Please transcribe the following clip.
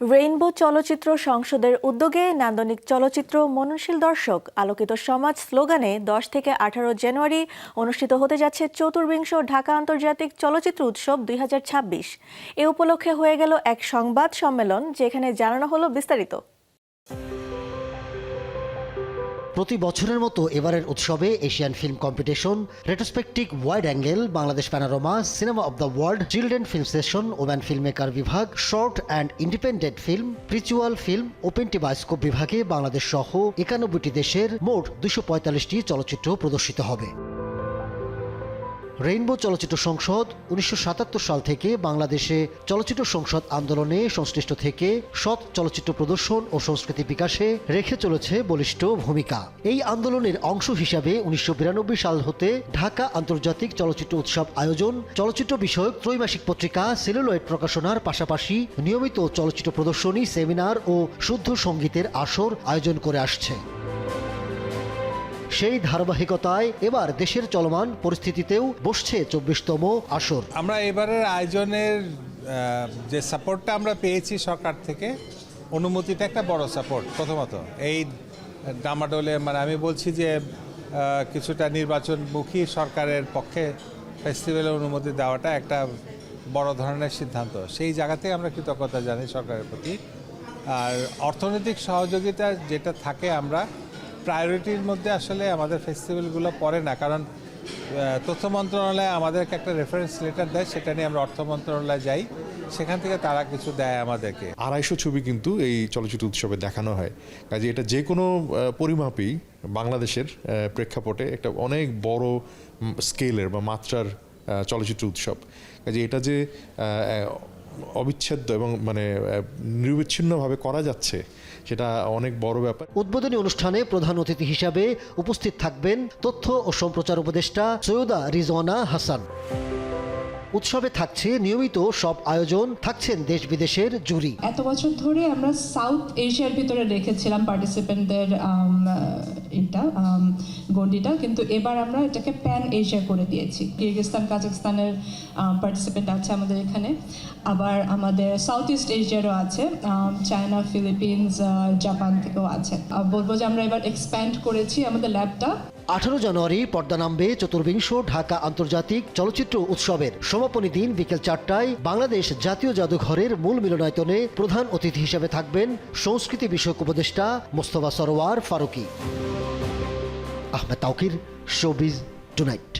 Rainbow চলচ্চিত্র সংসদের উদ্যোগে নান্দনিক চলচ্চিত্র মননশীল দর্শক আলোকিত সমাজ স্লোগানে দশ থেকে আঠারো জানুয়ারি অনুষ্ঠিত হতে যাচ্ছে চতুর্বিংশ ঢাকা আন্তর্জাতিক চলচ্চিত্র উৎসব দুই হাজার ছাব্বিশ। এ উপলক্ষে হয়ে গেল এক সংবাদ সম্মেলন, যেখানে জানানো হলো বিস্তারিত। প্রতি বছরের মতো এবারের উৎসবে Asian film competition retrospective wide angle Bangladesh panorama cinema of the world children film session woman film maker বিভাগ short and independent film spiritual film open tea bioscope বিভাগে বাংলাদেশ সহ একানব্বইটি দেশের মোট দুশো পঁয়তাল্লিশটি চলচ্চিত্র প্রদর্শিত হবে। রেইনবো চলচ্চিত্র সংসদ উনিশশো সাতাত্তর সাল থেকে বাংলাদেশে চলচ্চিত্র সংসদ আন্দোলনে সংশ্লিষ্ট থেকে সৎ চলচ্চিত্র প্রদর্শন ও সংস্কৃতি বিকাশে রেখে চলেছে বলিষ্ঠ ভূমিকা। এই আন্দোলনের অংশ হিসাবে উনিশশো বিরানব্বই সাল হতে ঢাকা আন্তর্জাতিক চলচ্চিত্র উৎসব আয়োজন, চলচ্চিত্র বিষয়ক ত্রৈমাসিক পত্রিকা, সেলুলয়েড প্রকাশনার পাশাপাশি নিয়মিত চলচ্চিত্র প্রদর্শনী, সেমিনার ও শুদ্ধ সঙ্গীতের আসর আয়োজন করে আসছে। সেই ধারাবাহিকতায় এবার দেশের চলমান পরিস্থিতিতেও বসছে চব্বিশতম আসর। আমরা এবারের আয়োজনের যে সাপোর্টটা আমরা পেয়েছি সরকার থেকে, অনুমতিটা একটা বড় সাপোর্ট, প্রথমত। এই ডামাডোলে মানে আমি বলছি যে কিছুটা নির্বাচনমুখী সরকারের পক্ষে ফেস্টিভ্যালের অনুমতি দেওয়াটা একটা বড় ধরনের সিদ্ধান্ত। সেই জায়গাতে আমরা কৃতজ্ঞতা জানাই সরকারের প্রতি। আর অর্থনৈতিক সহযোগিতা যেটা থাকে আমরা প্রায়োরিটির মধ্যে আসলে আমাদের ফেস্টিভ্যালগুলো পড়ে না। কারণ তথ্য মন্ত্রণালয় আমাদেরকে একটা রেফারেন্স লেটার দেয়, সেটা নিয়ে আমরা অর্থ মন্ত্রণালয়ে যাই। সেখান থেকে তারা কিছু দেয় আমাদেরকে। আড়াইশো ছবি কিন্তু এই চলচ্চিত্র উৎসবে দেখানো হয়। কাজে এটা যে কোনো পরিমাপই বাংলাদেশের প্রেক্ষাপটে একটা অনেক বড় স্কেলের বা মাত্রার চলচ্চিত্র উৎসব। কাজে এটা যে অবিচ্ছেদ্য এবং মানে নিরবিচ্ছিন্নভাবে করা যাচ্ছে, সেটা অনেক বড় ব্যাপার। উদ্বোধনী অনুষ্ঠানে প্রধান অতিথি হিসাবে উপস্থিত থাকবেন তথ্য ও সম্প্রচার উপদেষ্টা সৈয়দা রিজওয়ানা হাসান। উৎসবে থাকছে নিয়মিত সব আয়োজন থাকছেন দেশ বিদেশের জুরি। এত বছর ধরে আমরা সাউথ এশিয়ার ভিতরে রেখেছিলাম পার্টিসিপেন্টদের এটা আম, গণ্ডিটা কিন্তু এবার আমরা এটাকে প্যান এশিয়া করে দিয়েছি। কিরগিস্তান কাজাকস্তানের পার্টিসিপেন্ট আছে আমাদের এখানে। আবার আমাদের সাউথ ইস্ট এশিয়ারও আছে চায়না ফিলিপিন্স জাপান থেকেও আছে। বলব যে আমরা এবার এক্সপ্যান্ড করেছি আমাদের ল্যাবটা আঠারো জানুয়ারি পর্দা নামবে চতুর্বিংশ ঢাকা আন্তর্জাতিক চলচ্চিত্র উৎসবের। সমাপনী দিন বিকেল চারটায় বাংলাদেশ জাতীয় জাদুঘরের মূল মিলনায়তনে প্রধান অতিথি হিসেবে থাকবেন সংস্কৃতি বিষয়ক উপদেষ্টা Mostafa Sarwar Faruqui. Ahmed Tauquir showbiz tonight.